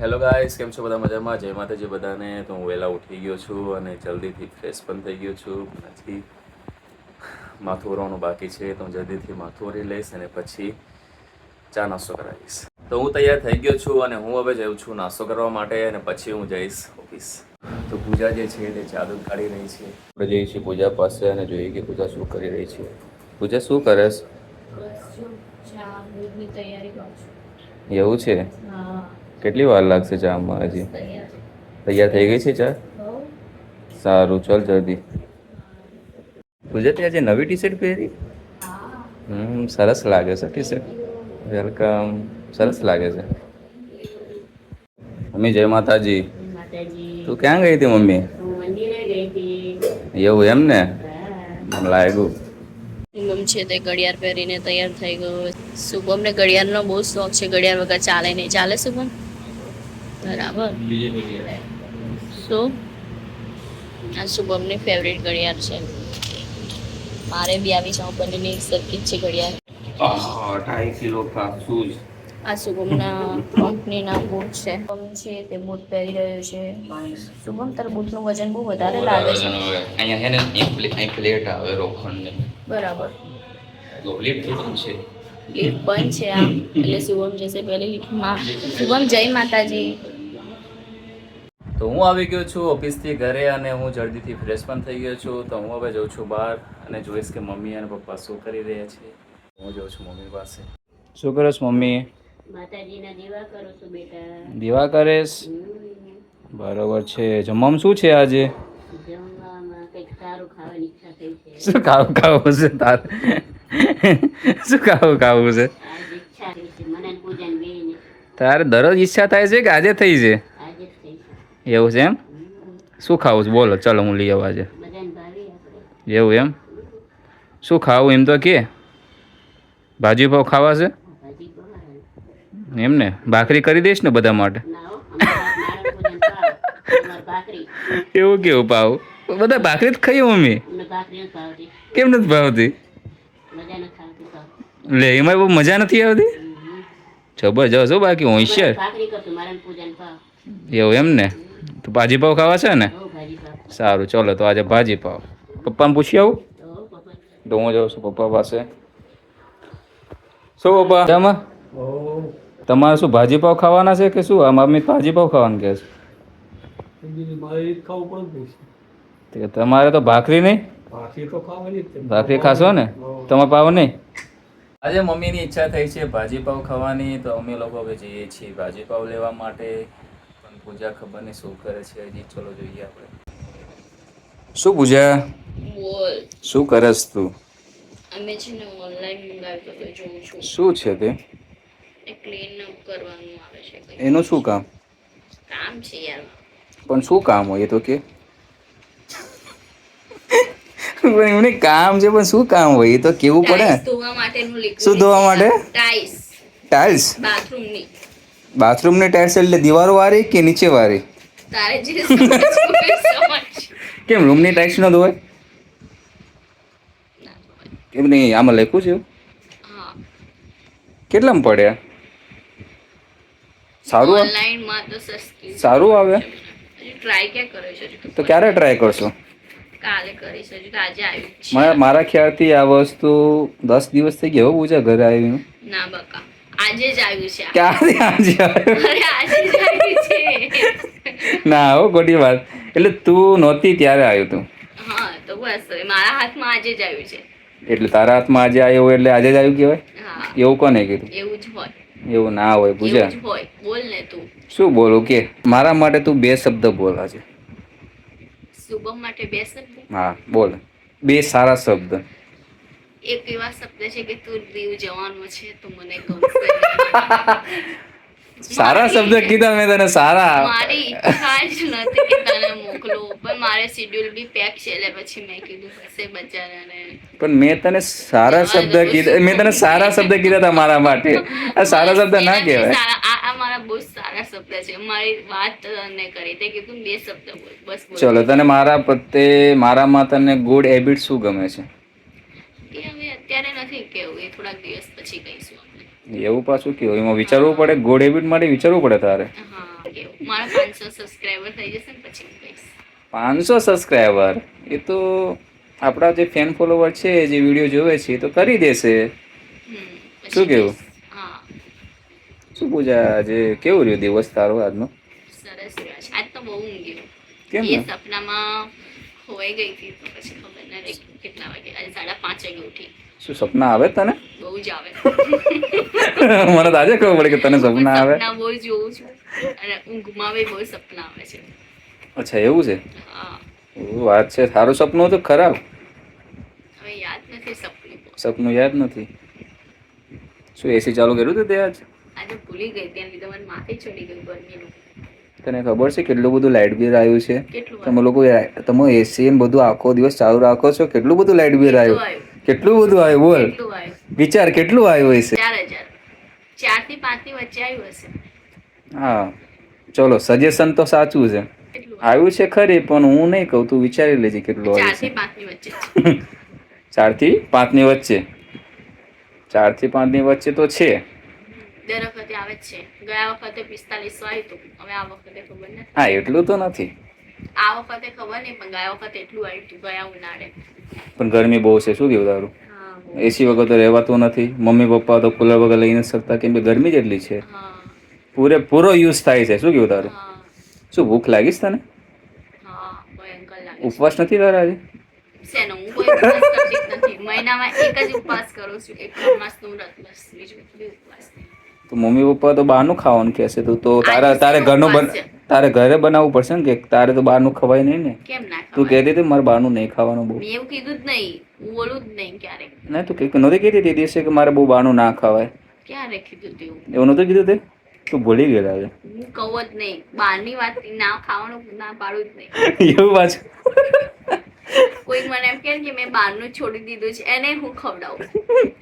Hello guys કેમ છો બધા મજામાં? જય માતાજી બધાને. તો હું વહેલા ઉઠી ગયો છું અને જલ્દીથી ફ્રેશ પણ થઈ ગયો છું. પછી માથું ઓરવાનું બાકી છે તો હું જલ્દીથી માથું ઓરી લઈશ અને પછી ચા નાસ્તો કરાવીશ. તો હું તૈયાર થઈ ગયો છું અને હું હવે જઉં છું નાસ્તો કરવા માટે અને પછી હું જઈશ ઓફિસ. તો પૂજા જે છે તે ચાદુ કાઢી રહી છે. આપણે જઈએ છીએ પૂજા પાસે અને જોઈએ કે પૂજા શું કરી રહી છે. પૂજા શું કરે છું. એવું છે? હા. કેટલી વાર લાગશે ચામાં હજી? તૈયાર થઈ ગઈ છે ચા? સારું, ચાલ જલ્દી. ગુજરાતી આજે નવી ટી શર્ટ પહેરી? હમ, સરસ લાગે છે ટી શર્ટ વેલકમ. સરસ લાગે છે. મમ્મી, જય માતાજી. તું ક્યાં ગઈ હતી, મમ્મી? એવું એમ ને? લાગ્યું. શુભમ છે તે ઘડિયાળ પહેરીને તૈયાર થઈ ગયો શુભમને ઘડિયાળનો બહુ શોખ છે. ઘડિયાળ વગર ચાલે નહીં. ચાલે શુભમ? બરાબર. શું આ શુભમની ફેવરેટ ઘડિયાળ છે. મારે બી આવી છે બંનેની સરખી જ છે ઘડિયાળ. અઢાઈ કિલો શૂઝ આ શુભમના કંપનીના બૂટ છે. શુભમ છે તે બૂટ પહેરી રહ્યો છે. શુભમ તાર બૂટનું વજન બહુ વધારે લાગે છે. અહીંયા છે ને પ્લેટ આવે લોખંડની બરાબર. કેટલું છે. લીફ બંધ છે આમ. એટલે શુભમ જશે પહેલી લીફમાં શુભમ જય માતાજી. તો હું આવી ગયો છું ઓફિસથી ઘરે અને હું જલ્દીથી ફ્રેશ પણ થઈ ગયો છું. તો હું હવે જાઉં છું બહાર અને જોઈશ કે મમ્મી અને પપ્પા શું કરી રહ્યા છે. હું જાઉં છું મમ્મી પાસે. શું કરો છો મમ્મી? માતાજીના દીવા કરો છો બેટા. દીવા કરેશ? બરોબર છે. જમવામાં શું છે આજે? જમવામાં કંઈક સારું ખાવાની ઈચ્છા થઈ છે. શું ખાવું ખાવું છે તાર? શું ખાવું ખાવું છે? તારે દરરોજ ઈચ્છા થાય છે કે આજે થઈ છે? એવું છે એમ? શું ખાવું છે? બોલો ચલો હું લઈ આવું આજે. એવું એમ? શું ખાવું એમ તો કે? ભાજી પાવ ખાવા છે? એમ ને ભાખરી કરી દઈશ ને બધા માટે? એવું કેવું પાવ? બધા ભાખરી જ ખાઈ મમ્મી? કેમ નથી ભાવતી મજા નથી આવતી ભાવ લે એમાં બહુ મજા નથી આવતી? જબરજસ્ત હો બાકી હોશિયાર. ભાખરી કરતું મારા પૂજન પાવ એવું એમ ને? તો ભાજી પાવ ખાવા છે ને? સારું ચલો તો આજે ભાજી પાવ પપ્પાને પૂછી આવું? તો હું જાઉં છું પપ્પા પાસે. શું પપ્પા જામાં તમારે શું ભાજી પાવ ખાવાના છે કે શું? આ મમ્મી ભાજી પાવ ખાવાનું કહે છે? તમારે તો ભાખરી નહીં? ભાખરી ખાશો ને? તમે તમારે પાવ નહીં? આજે મમ્મીની ઈચ્છા થઈ છે ભાજી પાવ ખાવાની તો અમે લોકો હવે જઈએ છીએ ભાજી પાવ લેવા માટે. પણ પૂજા ખબર નહીં શું કરે છે હજી ચલો જોઈએ આપણે. શું પૂજા? શું કરસ તું? અમે છે ને ઓનલાઈન મંગાવ્યું તો જોઉં છું. શું છે તે? ક્લીન કરવાનું આવે છે એનું શું કામ? કામ છે યાર. પણ શું કામ હોય એ તો કે? પણ એમને કામ છે પણ શું કામ હોય? એ તો કેવું પડે. શું ધોવા માટે? ટાઇલ્સ બાથરૂમની બાથરૂમની ટાઇલ્સ એટલે દીવારો વાળી કે નીચે વાળી કેમ રૂમની ટાઇલ્સ ન ધોવાય? કેમ નહીં આમાં લખ્યું છે? કેટલામાં પડ્યા? સારું સારું આવે? તો ક્યારે ટ્રાય કરશો? કાલે કરીશ હજુ તો આજે આવ્યું મારા ખ્યાલથી આ વસ્તુ દસ દિવસ થઈ ગયા પૂજા ઘરે આવીને. ના બકા આજે જ આવ્યું છે. આજે અરે આજે જ આવ્યું છે. ના હો ખોટી વાત. એટલે તું નહોતી ત્યારે આવ્યું તું. હા તો બસ મારા હાથમાં આજે જ આવ્યું છે. એટલે તારા હાથમાં આજે આવ્યું એટલે આજે જ આવ્યું કહેવાય? એવું કોને કીધું? એવું જ હોય. એવું ના હોય પૂજા. બોલ ને તું. શું બોલું કે મારા માટે તું બે શબ્દ બોલ આજે શુભમ માટે બે શબ્દ હા બોલ. બે સારા શબ્દ. એક એવા શબ્દ છે કે તું દીવ જવાનો છે તો મને ગમશે સારા શબ્દ કીધા મેં તને સારા. મારી ઈચ્છા જ નથી કે તને મોકલું પણ મારે શેડ્યુલ બી પેક છે એટલે પછી મેં કીધું હશે બચારાને પણ મેં તને સારા શબ્દ કીધા મેં તને સારા શબ્દ કીધા હતા મારા માટે. આ સારા શબ્દ ના કહેવાય. આ મારા બહુ સારા શબ્દ છે. મારી વાત તને કરી તે કીધું બે શબ્દ બોલ બસ બોલ. ચલો તને મારા પ્રત્યે મારામાં તને ગુડ હેબિટ શું ગમે છે? એ હવે અત્યારે નથી કેવું એ થોડાક દિવસ પછી કહીશું. એવું પાછું કેવું? એમાં વિચારવું પડે ગુડ હેબિટ માટે વિચારવું પડે તારે. મારા પાંચસો સબસ્ક્રાઈબર થઈ જશે ને પછી પાંચસો સબસ્ક્રાઈબર એ તો આપણા જે ફેન ફોલોવર છે જે વીડિયો જોવે છે એ તો કરી દેશે. શું કેવું? હા. શું પૂજા આજે કેવું રહ્યો દિવસ તારો આજનો? સરસ રહ્યા આજ તો બહુ ઊંઘ્યું કેમ એ સપનામાં ખોવાઈ ગઈ હતી તો પછી ખબર ના રહી કેટલા વાગે. આજે સાડા પાંચ વાગે ઉઠી. શું સપના આવે તને? બહુ જ આવે. મને તો આજે ખબર પડે કે તને સપના આવે. સપના બહુ જોઉં છું. અને ઊંઘમાં બી બહુ સપના આવે છે. અચ્છા એવું છે? હા. વાત છે. સારું સપનું તો ખરાબ? હવે યાદ નથી સપનું. સપનું યાદ નથી. શું એસી ચાલુ કર્યું હતું તે આજ? આજે ભૂલી ગઈ. ત્યાં લીધે મને માથે ચડી ગઈ ગરમીનું. તને ખબર છે કેટલું બધું લાઇટ બિલ આવ્યું છે? તમે લોકો તમે એસી ને બધું આખો દિવસ ચાલુ રાખો છો? કેટલું બધું લાઇટ બિલ આવ્યું? આવ્યું? કેટલું બધું આવ્યું? બોલ. કેટલું આવ્યું? વિચાર કેટલું આવ્યું હશે? ચાર હજાર. ચારથી પાંચની વચ્ચે આવ્યું હશે. હા. ચલો સજેશન તો સાચું છે. કેટલું? આવ્યું છે ખરી પણ હું નહીં કહું. તું વિચારી લેજે કેટલું ચાર આવ્યું થી છે. પાંચની વચ્ચે. છે. ચારથી પાંચની વચ્ચે. ચારથી પાંચની વચ્ચે તો છે. દર વખતે આવે જ છે. ગયા વખતે પિસ્તાલીસો આવ્યું હતું હવે આ વખતે ખબર નથી. હા એટલું તો નથી. આ વખતે ખબર નહીં પણ ગયા વખતે એટલું આવ્યું હતું ગયા ઉનાળે. પણ ગરમી બહુ છે. શું કેવું તારું? એસી વગર તો રહેવાતું નથી. મમ્મી પપ્પા તો કુલર વગર લઈ નથી શકતા કેમ કે ગરમી જ એટલી છે. પૂરે પૂરેપૂરો યુઝ થાય છે. શું કેવું તારું? શું ભૂખ લાગીશ તને. ઉપવાસ નથી તારા આજે? મહિનામાં એક જ ઉપવાસ કરું છું. એક માસનું વ્રત બસ. બીજું ઉપવાસ તો મમ્મી પપ્પા તો બહારનું ખાવાનું કહેશે તું તો તારા તારે ઘરનું બન તારે ઘરે બનાવવું પડશે ને કે તારે તો બહારનું ખવાય નહીં ને? કેમ ના તું કહેતી હતી મારે બહારનું નહીં ખાવાનું બહુ. મેં એવું કીધું જ નહીં. હું બોલું જ નહીં ક્યારેક. ના તું કે નહોતી કહેતી તે દિવસે કે મારે બહુ બહારનું ના ખવાય. ક્યારે કીધું તેવું એવું? નહોતું કીધું તે? તું ભૂલી ગયેલા છે. હું કહું જ નહીં. બહારની વાત ના ખાવાનું ના પાડું જ નહીં. એવું પાછું કોઈક મને એમ કે મેં બહારનું છોડી દીધું છે. એને હું ખવડાવું?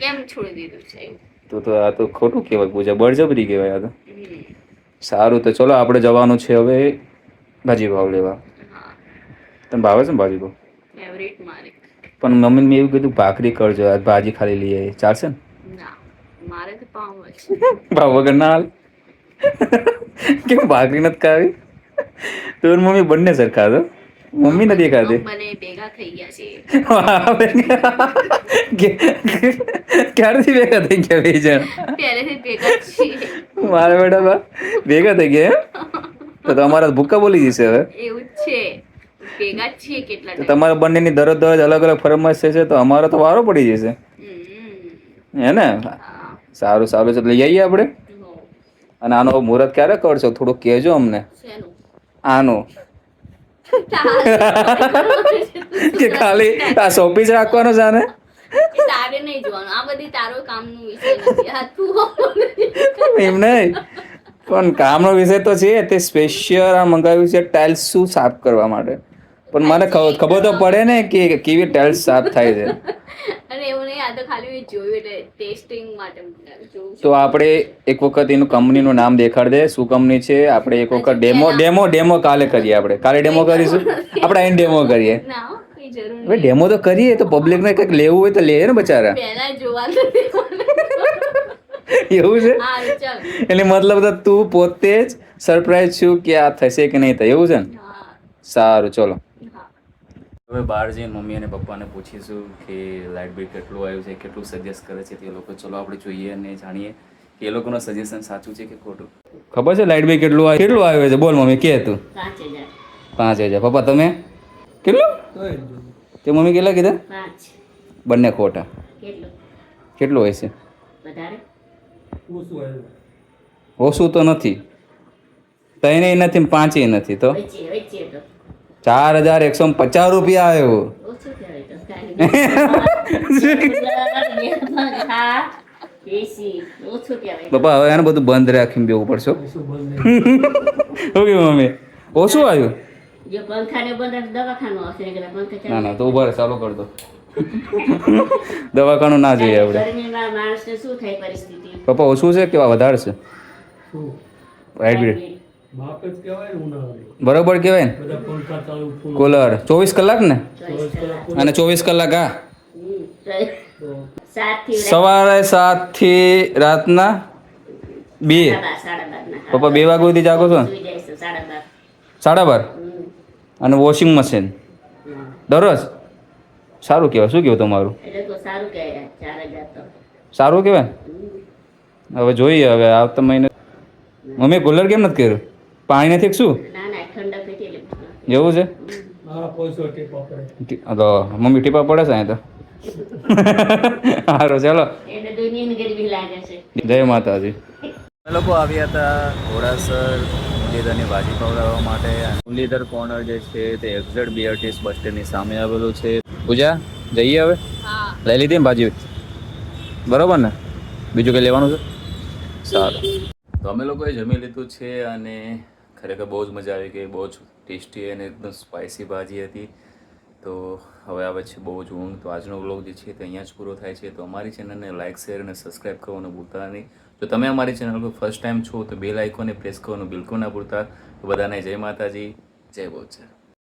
કેમ છોડી દીધું છે? એવું તો તો આ તો ખોટું કહેવાય પૂજા બળજબરી કહેવાય આ તો. સારું તો ચલો આપણે જવાનું છે હવે ભાજી ભાવ લેવા. તમને તને ભાવે છે ને ભાજી ભાવ? પણ મમ્મી મેં એવું કીધું ભાખરી કરજો આજ ભાજી ખાલી લઈ આવી ચાલશે ને? ભાવ વગર ના હાલ? કેમ ભાખરી નથી ખાવી? તો મમ્મી બંને સરખા તો મમ્મી નથી કરતી મને ભેગા થઈ ગયા છે. ક્યારથી ભેગા થઈ ગયા બે જણ? પહેલેથી ભેગા મારા બેટા બા ભેગા થઈ ગયા તો તમારા ભૂકા બોલી જશે હવે? એવું છે. ભેગા છીએ કેટલા તો તમારા બંનેની દરરોજ દરરોજ અલગ અલગ ફરમાઈશ છે તો અમારો તો વારો પડી જશે. હે ને? સારું સારું છે લઈ આવીએ આપણે? અને આનો મુહૂર્ત ક્યારે કરશો? થોડું કહેજો અમને. આનું. કે ખાલી આ શોપીસ રાખવાનો જાને તારે નહીં જોવાનું. આ બધી તારો કામનું વિષય નથી. એમ નહીં. પણ કામનો વિષય તો છે તે સ્પેશિયલ આ મંગાવ્યું છે ટાઇલ્સ શું સાફ કરવા માટે? પણ મને ખબર તો પડે ને કે કેવી ટાઇલ્સ સાફ થાય છે. આ તો ખાલી જોયું એટલે ટેસ્ટિંગ માટે મંગાવ્યું. જોઉં છું. તો આપણે એક વખત એનું કંપનીનું નામ દેખાડ દે શું કંપની છે આપણે એક વખત ડેમો ડેમો ડેમો કાલે કરીએ આપણે. કાલે ડેમો કરીશું? આપણે અહીં ડેમો કરીએ. હવે ડેમો તો કરીએ તો પબ્લિકને કંઈક લેવું હોય તો લે ને બચારા. એવું છે? એટલે મતલબ તો તું પોતે જ સરપ્રાઈઝ છું કે આ થશે કે નહીં થાય. એવું છે ને? સારું ચલો. હવે બહાર જઈને મમ્મી અને પપ્પાને પૂછીશું કે લાઇટ બિલ કેટલું આવ્યું છે કેટલું સજેસ્ટ કરે છે તે લોકો. ચલો આપણે જોઈએ અને જાણીએ કે એ લોકોનું સજેશન સાચું છે કે ખોટું. ખબર છે લાઇટ બિલ કેટલું આવ્યું કેટલું આવ્યું છે? બોલ મમ્મી કે હતું પાંચ હજાર. પપ્પા તમે? કેટલું? તો મમ્મી કેટલા કીધા? બંને ખોટા. કેટલું? કેટલું હોય છે? ઓછું તો નથી. ત્રણેય નથી પાંચેય નથી તો. ચાર હજાર એકસો પચાસ રૂપિયા આવ્યો. પપ્પા હવે આને બધું બંધ રાખીને બેવું પડશે. Okay mummy? ઓછું આવ્યું? જો પંખાને બંધ દવાખાનું આવશે એટલે પંખા ના ના તો ઊભા રહે ચાલુ કર દો દવાખાનું ના જોઈએ આપણે. ગરમીમાં માણસને શું થાય પરિસ્થિતિ? પપ્પા ઓછું છે કે વધારે છે? રાઈટ બરોબર કહેવાય ને? કુલર. ચોવીસ કલાક ને? અને ચોવીસ કલાક હા? સવારે સાતથી રાતના બે. પપ્પા બે વાગ્યા સુધી જાગો છો? ને સાડા બાર. અને વોશિંગ મશીન દરરોજ? સારું કહેવાય. શું કહેવું તમારું? સારું કહેવાય હવે જોઈએ હવે આવતા મહિને મમ્મી કુલર કેમ નથી કર્યું? પાણી નથી શું? એવું છે? તો મમ્મી ટીપા પડે છે અહીં તો. સારું ચાલો. એટલે દુનિયાની ગરીબી લાગે છે. જય માતાજી. અમે લોકો આવ્યા હતા ઘોડાસર મુરલીધરની ભાજી પવડાવવા માટે. મુરલીધર કોર્નર જે છે તે એક્ઝેટ બીઆરટીએસ બસ સ્ટેન્ડની સામે આવેલું છે. પૂજા જઈએ હવે? લઈ લીધી ને ભાજી? બરોબર ને? બીજું કંઈ લેવાનું છે? સારું. તો અમે લોકોએ જમી લીધું છે અને ખરેખર બહુ જ મજા આવી ગઈ, બહુ જ ટેસ્ટી અને એકદમ સ્પાઇસી ભાજી હતી. તો હવે આવે છે બહુ જ ઊંઘ. તો આજનો બ્લોગ જે છે તે અહીંયા જ પૂરો થાય છે. તો અમારી ચેનલને લાઇક શેર અને સબસ્ક્રાઈબ કરવાનું ભૂલતા નહીં. જો તમે અમારી ચેનલ પર ફર્સ્ટ ટાઈમ છો તો બે લાઇકોને પ્રેસ કરવાનું બિલકુલ ના ભૂલતા. તો બધાને જય માતાજી, જય બહુચર